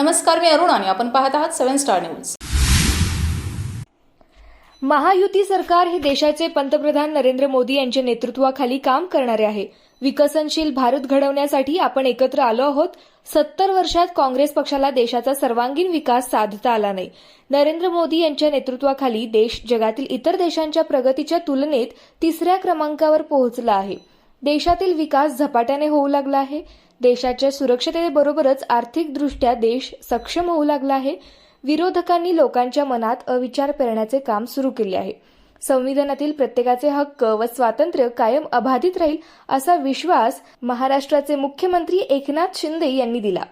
नमस्कार मी अरुण आणि आपण पाहत आहात सेव्हन स्टार न्यूज. महायुती सरकार हे देशाचे पंतप्रधान नरेंद्र मोदी यांच्या नेतृत्वाखाली काम करणारे आहे. विकसनशील भारत घडवण्यासाठी आपण एकत्र आलो आहोत. सत्तर वर्षात काँग्रेस पक्षाला देशाचा सर्वांगीण विकास साधता आला नाही. नरेंद्र मोदी यांच्या नेतृत्वाखाली देश जगातील इतर देशांच्या प्रगतीच्या तुलनेत तिसऱ्या क्रमांकावर पोहोचला आहे. देशातील विकास झपाट्याने होऊ लागला आहे. देशाच्या सुरक्षतेबरोबरच आर्थिकदृष्ट्या देश सक्षम होऊ लागला आहे. विरोधकांनी लोकांच्या मनात अविचार पेरण्याचे काम सुरू केले आहे. संविधानातील प्रत्येकाचे हक्क व स्वातंत्र्य कायम अबाधित राहील असा विश्वास महाराष्ट्राचे मुख्यमंत्री एकनाथ शिंदे यांनी दिला.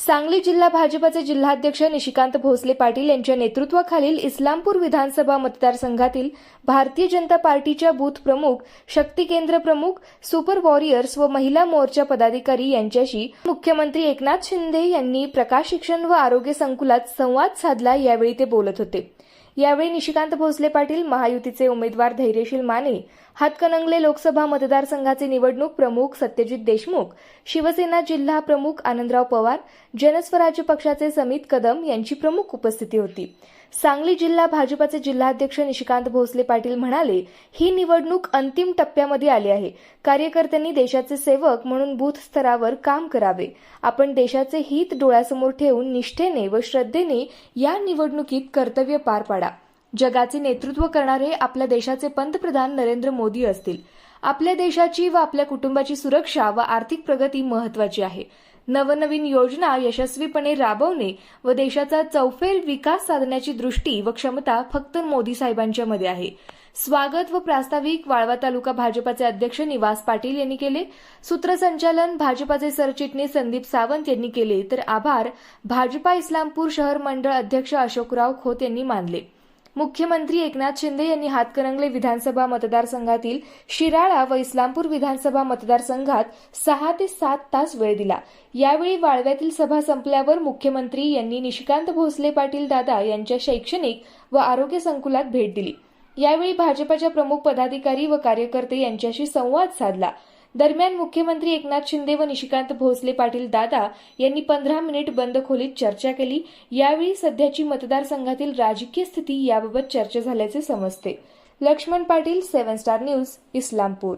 सांगली जिल्हा भाजपचे जिल्हाध्यक्ष निशिकांत भोसले पाटील यांच्या नेतृत्वाखालील इस्लामपूर विधानसभा मतदारसंघातील भारतीय जनता पार्टीच्या बूथ प्रमुख शक्ती केंद्र प्रमुख सुपर वॉरियर्स व महिला मोर्चा पदाधिकारी यांच्याशी मुख्यमंत्री एकनाथ शिंदे यांनी प्रकाश शिक्षण व आरोग्य संकुलात संवाद साधला यावेळी ते बोलत होते. यावेळी निशिकांत भोसले पाटील महायुतीचे उमेदवार धैर्यशील माने हातकणंगले लोकसभा मतदारसंघाचे निवडणूक प्रमुख सत्यजित देशमुख शिवसेना जिल्हा प्रमुख आनंदराव पवार जनस्वराज्य पक्षाचे समित कदम यांची प्रमुख उपस्थिती होती. सांगली जिल्हा भाजपाचे जिल्हाध्यक्ष निशिकांत भोसले पाटील म्हणाले ही निवडणूक अंतिम टप्प्यामध्ये आली आहे. कार्यकर्त्यांनी देशाचे सेवक म्हणून बूथ स्तरावर काम करावे. आपण देशाचे हित डोळ्यासमोर ठेवून निष्ठेने व श्रद्धेने या निवडणुकीत कर्तव्य पार पाडा. जगाचे नेतृत्व करणारे आपल्या देशाचे पंतप्रधान नरेंद्र मोदी असतील. आपल्या देशाची व आपल्या कुटुंबाची सुरक्षा व आर्थिक प्रगती महत्वाची आहे. नवनवीन योजना यशस्वीपणे राबवणे व देशाचा चौफेर विकास साधण्याची दृष्टी व क्षमता फक्त मोदी साहेबांच्यामध्ये आहे. स्वागत व प्रास्ताविक वाळवा तालुका भाजपाचे अध्यक्ष निवास पाटील यांनी केले. सूत्रसंचालन भाजपाचे सरचिटणीस संदीप सावंत यांनी केले. तर आभार भाजपा इस्लामपूर शहर मंडळ अध्यक्ष अशोकराव खोत यांनी मानले. मुख्यमंत्री एकनाथ शिंदे यांनी हातकणंगले विधानसभा मतदारसंघातील शिराळा व इस्लामपूर विधानसभा मतदारसंघात सहा ते सात तास वेळ दिला. यावेळी वाळव्यातील सभा संपल्यावर मुख्यमंत्री यांनी निशिकांत भोसले पाटील दादा यांच्या शैक्षणिक व आरोग्य संकुलात भेट दिली. यावेळी भाजपाच्या प्रमुख पदाधिकारी व कार्यकर्ते यांच्याशी संवाद साधला. दरम्यान मुख्यमंत्री एकनाथ शिंदे व निशिकांत भोसले पाटील दादा यांनी पंधरा मिनिट बंद खोलीत चर्चा केली. यावेळी सध्याची मतदारसंघातील राजकीय स्थिती याबाबत चर्चा झाल्याचे समजते. Laxman Patil seven star news Islampur.